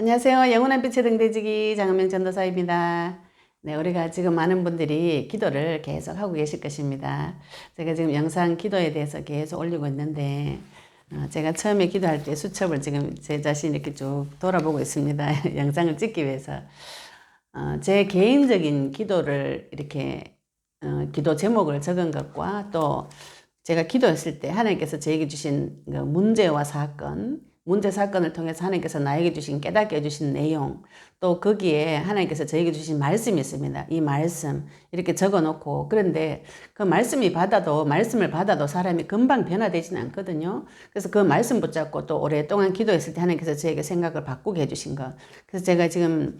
안녕하세요. 영원한 빛의 등대지기 장은명 전도사입니다. 네, 우리가 지금 많은 분들이 기도를 계속 하고 계실 것입니다. 제가 지금 영상 기도에 대해서 계속 올리고 있는데, 어, 제가 처음에 기도할 때 수첩을 지금 제 자신 이렇게 쭉 돌아보고 있습니다. 영상을 찍기 위해서. 어, 제 개인적인 기도를 이렇게, 어, 기도 제목을 적은 것과 또 제가 기도했을 때 하나님께서 저에게 주신 그 문제와 사건, 문제 사건을 통해서 하나님께서 나에게 주신 깨닫게 해주신 내용 또 거기에 하나님께서 저에게 주신 말씀이 있습니다. 이 말씀 이렇게 적어놓고 그런데 그 말씀이 받아도 말씀을 받아도 사람이 금방 변화되지는 않거든요. 그래서 그 말씀 붙잡고 또 오랫동안 기도했을 때 하나님께서 저에게 생각을 바꾸게 해주신 것. 그래서 제가 지금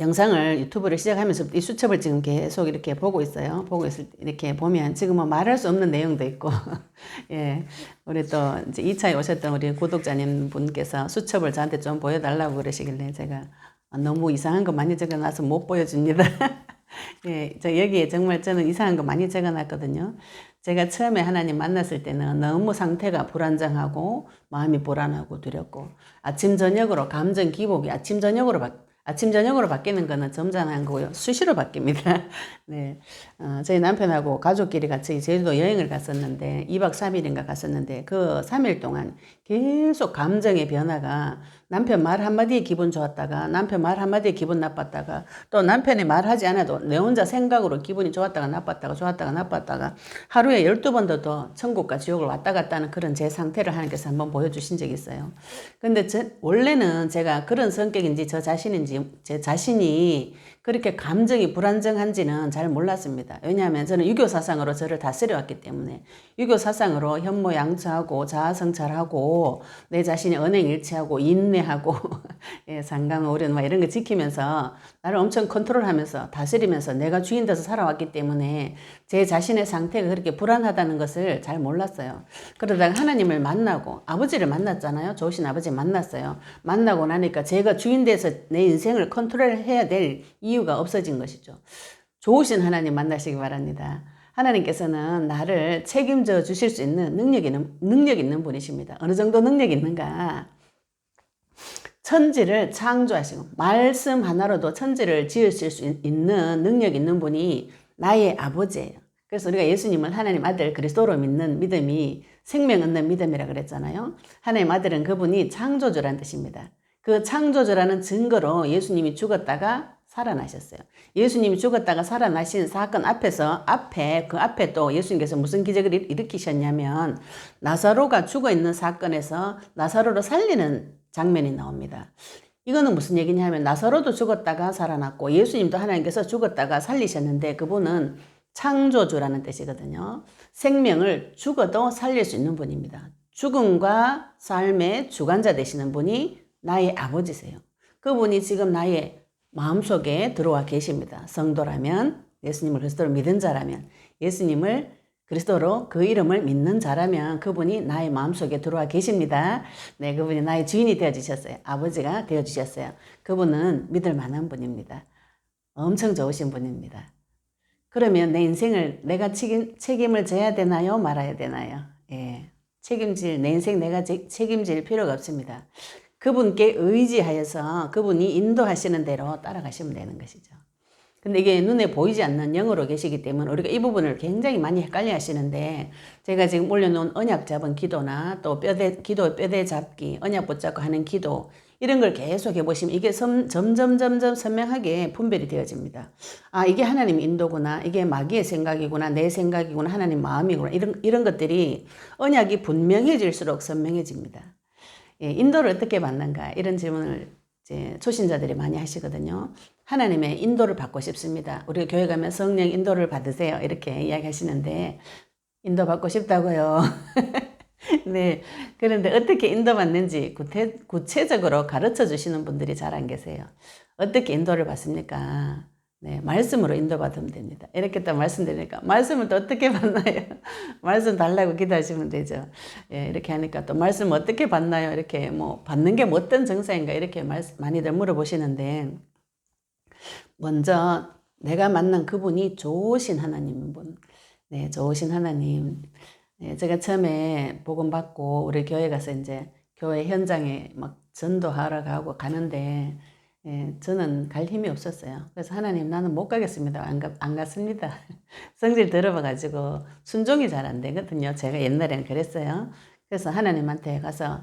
영상을 유튜브를 시작하면서 이 수첩을 지금 계속 이렇게 보고 있어요. 보고 있을 때 이렇게 보면 지금 뭐 말할 수 없는 내용도 있고, 예. 우리 또 이제 2차에 오셨던 우리 구독자님 분께서 수첩을 저한테 좀 보여달라고 그러시길래 제가 너무 이상한 거 많이 적어놔서 못 보여줍니다. 예, 저 여기에 정말 저는 이상한 거 많이 적어놨거든요. 제가 처음에 하나님 만났을 때는 너무 상태가 불안정하고 마음이 불안하고 두렵고 아침 저녁으로 감정 기복이 아침 저녁으로 바, 아침 저녁으로 바뀌는 거는 점잖은 거고요. 수시로 바뀝니다. 네. 어, 저희 남편하고 가족끼리 같이 제주도 여행을 갔었는데 2박 3일인가 갔었는데 그 3일 동안 계속 감정의 변화가 남편 말 한마디에 기분 좋았다가 남편 말 한마디에 기분 나빴다가 또 남편이 말하지 않아도 내 혼자 생각으로 기분이 좋았다가 나빴다가 좋았다가 나빴다가 하루에 12번도 더 천국과 지옥을 왔다 갔다 하는 그런 제 상태를 하나님께서 한번 보여주신 적이 있어요. 근데 저, 원래는 제가 그런 성격인지 저 자신인지 제 자신이 그렇게 감정이 불안정한지는 잘 몰랐습니다. 왜냐하면 저는 유교 사상으로 저를 다스려 왔기 때문에 유교 사상으로 현모 양처하고 자아성찰하고 내 자신이 언행 일치하고 인내하고 예, 상감오련 막 이런 거 지키면서 나를 엄청 컨트롤하면서 다스리면서 내가 주인 돼서 살아왔기 때문에 제 자신의 상태가 그렇게 불안하다는 것을 잘 몰랐어요. 그러다가 하나님을 만나고 아버지를 만났잖아요. 좋으신 아버지 만났어요. 만나고 나니까 제가 주인 돼서 내 인생을 컨트롤해야 될 이유가 없어진 것이죠. 좋으신 하나님 만나시기 바랍니다. 하나님께서는 나를 책임져 주실 수 있는 능력 있는, 능력 있는 분이십니다. 어느 정도 능력 있는가? 천지를 창조하시고, 말씀 하나로도 천지를 지으실 수 있는 능력 있는 분이 나의 아버지예요. 그래서 우리가 예수님을 하나님 아들 그리스도로 믿는 믿음이 생명 얻는 믿음이라 그랬잖아요. 하나님 아들은 그분이 창조주라는 뜻입니다. 그 창조주라는 증거로 예수님이 죽었다가 살아나셨어요. 예수님이 죽었다가 살아나신 사건 앞에서 앞에 그 앞에 또 예수님께서 무슨 기적을 일으키셨냐면 나사로가 죽어 있는 사건에서 나사로를 살리는 장면이 나옵니다. 이거는 무슨 얘기냐면 나사로도 죽었다가 살아났고 예수님도 하나님께서 죽었다가 살리셨는데 그분은 창조주라는 뜻이거든요. 생명을 죽어도 살릴 수 있는 분입니다. 죽음과 삶의 주관자 되시는 분이 나의 아버지세요. 그분이 지금 나의 마음속에 들어와 계십니다. 성도라면, 예수님을 그리스도로 믿은 자라면, 예수님을 그리스도로 그 이름을 믿는 자라면 그분이 나의 마음속에 들어와 계십니다. 네, 그분이 나의 주인이 되어 주셨어요. 아버지가 되어 주셨어요. 그분은 믿을 만한 분입니다. 엄청 좋으신 분입니다. 그러면 내 인생을 내가 책임, 책임을 져야 되나요? 말아야 되나요? 예. 책임질, 내 인생 내가 책임질 필요가 없습니다. 그분께 의지하여서 그분이 인도하시는 대로 따라가시면 되는 것이죠. 근데 이게 눈에 보이지 않는 영으로 계시기 때문에 우리가 이 부분을 굉장히 많이 헷갈려 하시는데 제가 지금 올려놓은 언약 잡은 기도나 또 뼈대, 기도 뼈대 잡기, 언약 붙잡고 하는 기도 이런 걸 계속 해보시면 이게 점, 점점 점점 선명하게 분별이 되어집니다. 아 이게 하나님 인도구나 이게 마귀의 생각이구나 내 생각이구나 하나님 마음이구나 이런, 이런 것들이 언약이 분명해질수록 선명해집니다. 예, 인도를 어떻게 받는가 이런 질문을 이제 초신자들이 많이 하시거든요. 하나님의 인도를 받고 싶습니다. 우리 교회 가면 성령 인도를 받으세요. 이렇게 이야기하시는데 인도 받고 싶다고요. 네. 그런데 어떻게 인도받는지 구태, 구체적으로 가르쳐 주시는 분들이 잘 안 계세요. 어떻게 인도를 받습니까? 네, 말씀으로 인도받으면 됩니다. 이렇게 또 말씀드리니까, 말씀을 또 어떻게 받나요? 말씀 달라고 기도하시면 되죠. 예, 이렇게 하니까 또 말씀 어떻게 받나요? 이렇게 뭐, 받는 게뭐 어떤 정사인가? 이렇게 말, 많이들 물어보시는데, 먼저 내가 만난 그분이 좋으신 하나님 분. 네, 좋으신 하나님. 네, 제가 처음에 복음 받고 우리 교회 가서 이제 교회 현장에 막 전도하러 가고 가는데 예, 저는 갈 힘이 없었어요. 그래서 하나님 나는 못 가겠습니다. 안, 가, 안 갔습니다. 성질 들어봐가지고 순종이 잘 안 되거든요. 제가 옛날에는 그랬어요. 그래서 하나님한테 가서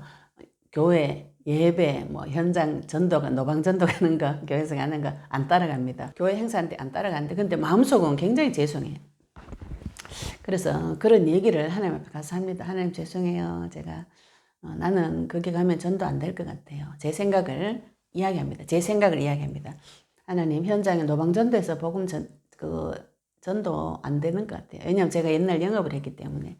교회 예배 뭐 현장 전도가 노방 전도 가는 거 교회에서 가는 거 안 따라갑니다. 교회 행사한테 안 따라가는데 근데 마음속은 굉장히 죄송해요. 그래서 그런 얘기를 하나님 앞에 가서 합니다. 하나님 죄송해요. 제가 어, 나는 거기 가면 전도 안 될 것 같아요. 제 생각을 이야기합니다. 제 생각을 이야기합니다. 하나님 현장에 노방 전도에서 복음 전, 그 전도 안 되는 것 같아요. 왜냐하면 제가 옛날 영업을 했기 때문에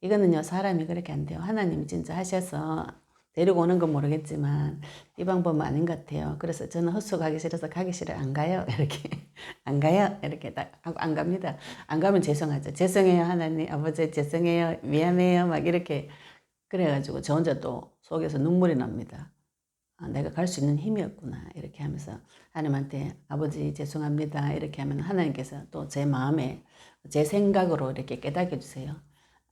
이거는요 사람이 그렇게 안 돼요. 하나님 진짜 하셔서 데리고 오는 건 모르겠지만 이 방법은 아닌 것 같아요. 그래서 저는 헛수고하기 싫어서 가기 싫어요. 안 가요. 이렇게 안 가요. 이렇게 딱 하고 안 갑니다. 안 가면 죄송하죠. 죄송해요 하나님 아버지 죄송해요 미안해요 막 이렇게 그래가지고 저 혼자 또 속에서 눈물이 납니다. 아, 내가 갈 수 있는 힘이 없구나. 이렇게 하면서 하나님한테 아버지 죄송합니다. 이렇게 하면 하나님께서 또 제 마음에 제 생각으로 이렇게 깨닫게 주세요.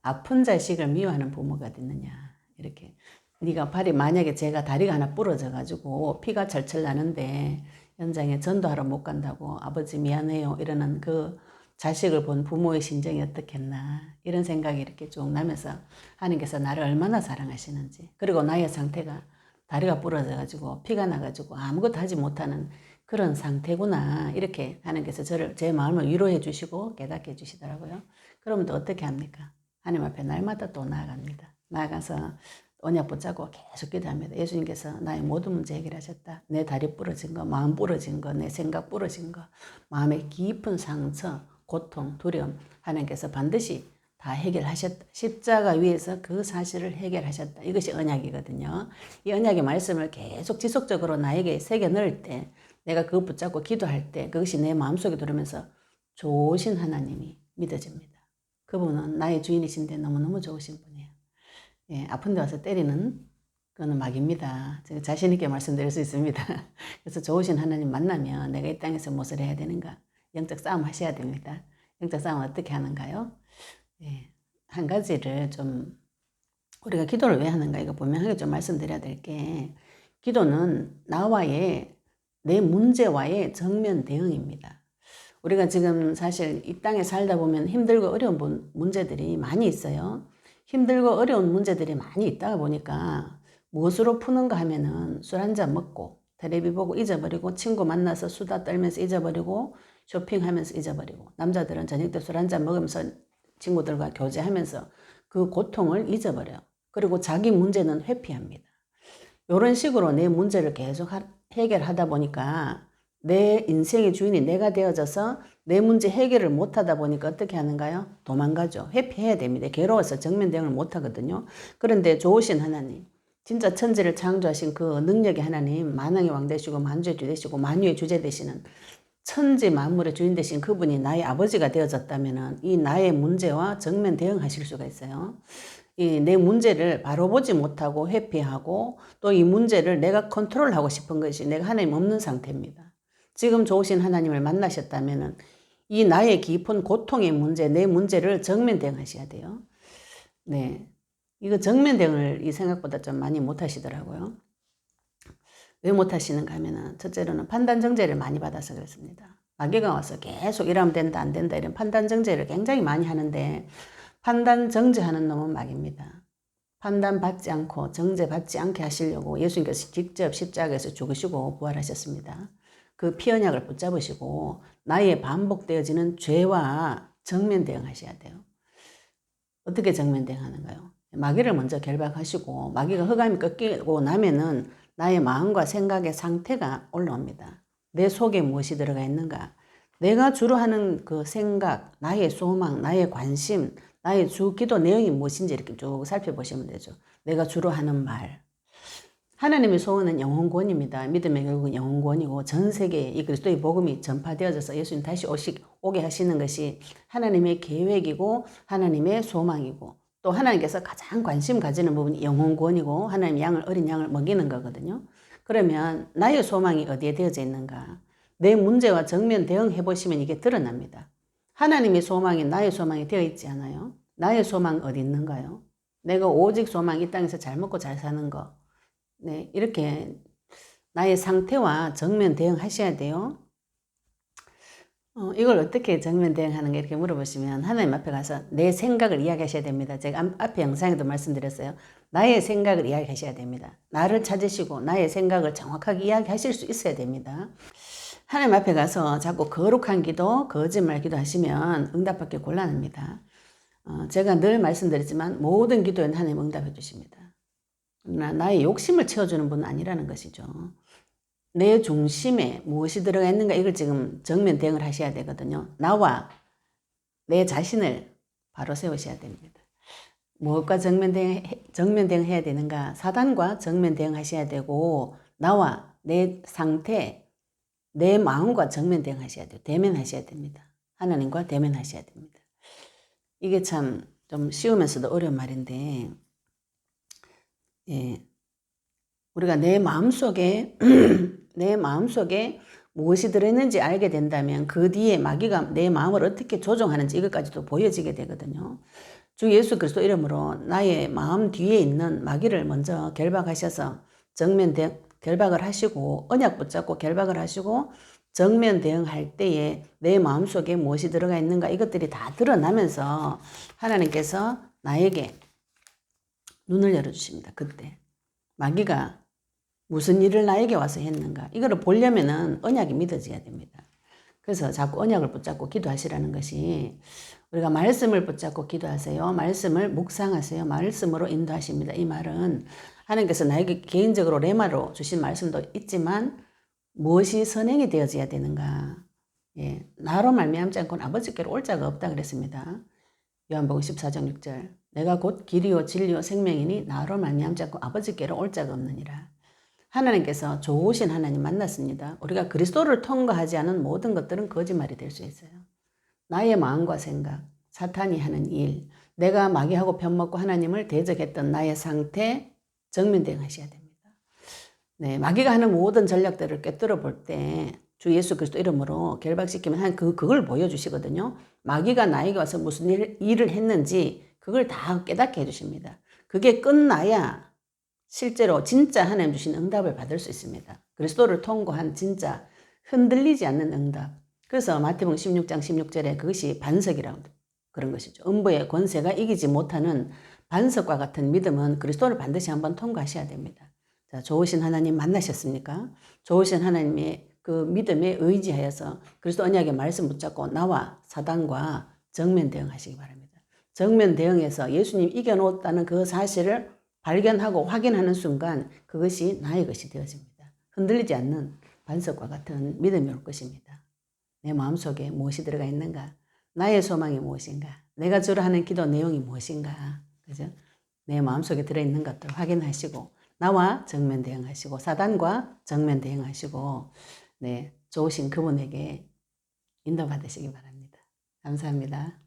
아픈 자식을 미워하는 부모가 있느냐. 이렇게. 네가 발이 만약에 제가 다리가 하나 부러져 가지고 피가 철철 나는데 현장에 전도하러 못 간다고 아버지 미안해요. 이러는 그 자식을 본 부모의 심정이 어떻겠나. 이런 생각이 이렇게 쭉 나면서 하나님께서 나를 얼마나 사랑하시는지. 그리고 나의 상태가 다리가 부러져 가지고 피가 나 가지고 아무것도 하지 못하는 그런 상태구나 이렇게 하나님께서 저를 제 마음을 위로해 주시고 깨닫게 해 주시더라고요. 그러면 또 어떻게 합니까? 하나님 앞에 날마다 또 나아갑니다. 나아가서 언약 붙잡고 계속 기도합니다. 예수님께서 나의 모든 문제 해결하셨다. 내 다리 부러진 거, 마음 부러진 거, 내 생각 부러진 거, 마음의 깊은 상처, 고통, 두려움 하나님께서 반드시 다 해결하셨다. 십자가 위에서 그 사실을 해결하셨다. 이것이 언약이거든요. 이 언약의 말씀을 계속 지속적으로 나에게 새겨 넣을 때 내가 그거 붙잡고 기도할 때 그것이 내 마음속에 들어오면서 좋으신 하나님이 믿어집니다. 그분은 나의 주인이신데 너무너무 좋으신 분이에요. 예, 아픈 데 와서 때리는 그거는 막입니다. 제가 자신있게 말씀드릴 수 있습니다. 그래서 좋으신 하나님 만나면 내가 이 땅에서 무엇을 해야 되는가? 영적 싸움 하셔야 됩니다. 영적 싸움 어떻게 하는가요? 예, 한 가지를 좀 우리가 기도를 왜 하는가 이거 분명하게 좀 말씀드려야 될 게 기도는 나와의 내 문제와의 정면 대응입니다. 우리가 지금 사실 이 땅에 살다 보면 힘들고 어려운 문제들이 많이 있어요. 힘들고 어려운 문제들이 많이 있다 보니까 무엇으로 푸는가 하면은 술 한 잔 먹고 텔레비 보고 잊어버리고 친구 만나서 수다 떨면서 잊어버리고 쇼핑하면서 잊어버리고 남자들은 저녁 때 술 한 잔 먹으면서 친구들과 교제하면서 그 고통을 잊어버려요. 그리고 자기 문제는 회피합니다. 이런 식으로 내 문제를 계속 해결하다 보니까 내 인생의 주인이 내가 되어져서 내 문제 해결을 못 하다 보니까 어떻게 하는가요? 도망가죠. 회피해야 됩니다. 괴로워서 정면 대응을 못 하거든요. 그런데 좋으신 하나님, 진짜 천지를 창조하신 그 능력의 하나님, 만왕의 왕 되시고 만주의 주 되시고 만유의 주제 되시는 천지 만물의 주인 되신 그분이 나의 아버지가 되어졌다면 이 나의 문제와 정면 대응하실 수가 있어요. 이 내 문제를 바로 보지 못하고 회피하고 또 이 문제를 내가 컨트롤하고 싶은 것이 내가 하나님 없는 상태입니다. 지금 좋으신 하나님을 만나셨다면 이 나의 깊은 고통의 문제, 내 문제를 정면 대응하셔야 돼요. 네. 이거 정면 대응을 이 생각보다 좀 많이 못 하시더라고요. 왜 못 하시는가 하면은 첫째로는 판단 정제를 많이 받아서 그렇습니다. 마귀가 와서 계속 이러면 된다, 안 된다, 이런 판단 정제를 굉장히 많이 하는데 판단 정제하는 놈은 마귀입니다. 판단 받지 않고 정제 받지 않게 하시려고 예수님께서 직접 십자가에서 죽으시고 부활하셨습니다. 그 피언약을 붙잡으시고 나의 반복되어지는 죄와 정면 대응하셔야 돼요. 어떻게 정면 대응하는가요? 마귀를 먼저 결박하시고 마귀가 흑암이 꺾이고 나면은 나의 마음과 생각의 상태가 올라옵니다. 내 속에 무엇이 들어가 있는가? 내가 주로 하는 그 생각, 나의 소망, 나의 관심, 나의 주 기도 내용이 무엇인지 이렇게 쭉 살펴보시면 되죠. 내가 주로 하는 말, 하나님의 소원은 영혼권입니다. 믿음의 결국은 영혼권이고 전 세계에 이 그리스도의 복음이 전파되어져서 예수님 다시 오시, 오게 하시는 것이 하나님의 계획이고 하나님의 소망이고 또 하나님께서 가장 관심 가지는 부분이 영혼권이고 하나님 양을 어린 양을 먹이는 거거든요. 그러면 나의 소망이 어디에 되어져 있는가? 내 문제와 정면 대응해 보시면 이게 드러납니다. 하나님의 소망이 나의 소망이 되어 있지 않아요? 나의 소망 어디 있는가요? 내가 오직 소망 이 땅에서 잘 먹고 잘 사는 거. 네, 이렇게 나의 상태와 정면 대응하셔야 돼요. 어, 이걸 어떻게 정면 대응하는 게 이렇게 물어보시면 하나님 앞에 가서 내 생각을 이야기하셔야 됩니다. 제가 앞- 앞에 영상에도 말씀드렸어요. 나의 생각을 이야기하셔야 됩니다. 나를 찾으시고 나의 생각을 정확하게 이야기하실 수 있어야 됩니다. 하나님 앞에 가서 자꾸 거룩한 기도, 거짓말 기도 하시면 응답받기 곤란합니다. 어, 제가 늘 말씀드렸지만 모든 기도에는 하나님 응답해 주십니다. 나의 욕심을 채워주는 분은 아니라는 것이죠. 내 중심에 무엇이 들어가 있는가 이걸 지금 정면 대응을 하셔야 되거든요. 나와 내 자신을 바로 세우셔야 됩니다. 무엇과 정면 대응, 정면 대응해야 되는가? 사단과 정면 대응하셔야 되고, 나와 내 상태, 내 마음과 정면 대응하셔야 돼요. 대면하셔야 됩니다. 하나님과 대면하셔야 됩니다. 이게 참 좀 쉬우면서도 어려운 말인데, 예. 우리가 내 마음 속에 내 마음속에 무엇이 들어있는지 알게 된다면 그 뒤에 마귀가 내 마음을 어떻게 조종하는지 이것까지도 보여지게 되거든요. 주 예수 그리스도 이름으로 나의 마음 뒤에 있는 마귀를 먼저 결박하셔서 정면 대, 결박을 하시고 언약 붙잡고 결박을 하시고 정면 대응할 때에 내 마음속에 무엇이 들어가 있는가 이것들이 다 드러나면서 하나님께서 나에게 눈을 열어주십니다. 그때 마귀가 무슨 일을 나에게 와서 했는가 이거를 보려면은 언약이 믿어져야 됩니다. 그래서 자꾸 언약을 붙잡고 기도하시라는 것이 우리가 말씀을 붙잡고 기도하세요. 말씀을 묵상하세요. 말씀으로 인도하십니다. 이 말은 하나님께서 나에게 개인적으로 레마로 주신 말씀도 있지만 무엇이 선행이 되어져야 되는가? 예, 나로 말미암지 않고는 아버지께로 올 자가 없다 그랬습니다. 요한복음 14장 6절. 내가 곧 길이요 진리요 생명이니 나로 말미암지 않고 아버지께로 올 자가 없느니라. 하나님께서 좋으신 하나님 만났습니다. 우리가 그리스도를 통과하지 않은 모든 것들은 거짓말이 될 수 있어요. 나의 마음과 생각, 사탄이 하는 일, 내가 마귀하고 편먹고 하나님을 대적했던 나의 상태 정면 대응하셔야 됩니다. 네, 마귀가 하는 모든 전략들을 꿰뚫어 볼 때 주 예수 그리스도 이름으로 결박시키면 한 그, 그걸 보여주시거든요. 마귀가 나에게 와서 무슨 일, 일을 했는지 그걸 다 깨닫게 해주십니다. 그게 끝나야 실제로 진짜 하나님 주신 응답을 받을 수 있습니다. 그리스도를 통과한 진짜 흔들리지 않는 응답. 그래서 마태복음 16장 16절에 그것이 반석이라고 그런 것이죠. 음부의 권세가 이기지 못하는 반석과 같은 믿음은 그리스도를 반드시 한번 통과하셔야 됩니다. 자, 좋으신 하나님 만나셨습니까? 좋으신 하나님의 그 믿음에 의지하여서 그리스도 언약의 말씀 붙잡고 나와 사단과 정면 대응하시기 바랍니다. 정면 대응해서 예수님 이겨놓았다는 그 사실을 발견하고 확인하는 순간 그것이 나의 것이 되어집니다. 흔들리지 않는 반석과 같은 믿음이 올 것입니다. 내 마음속에 무엇이 들어가 있는가? 나의 소망이 무엇인가? 내가 주로 하는 기도 내용이 무엇인가? 그죠? 내 마음속에 들어있는 것들 확인하시고 나와 정면 대응하시고 사단과 정면 대응하시고 네, 좋으신 그분에게 인도받으시기 바랍니다. 감사합니다.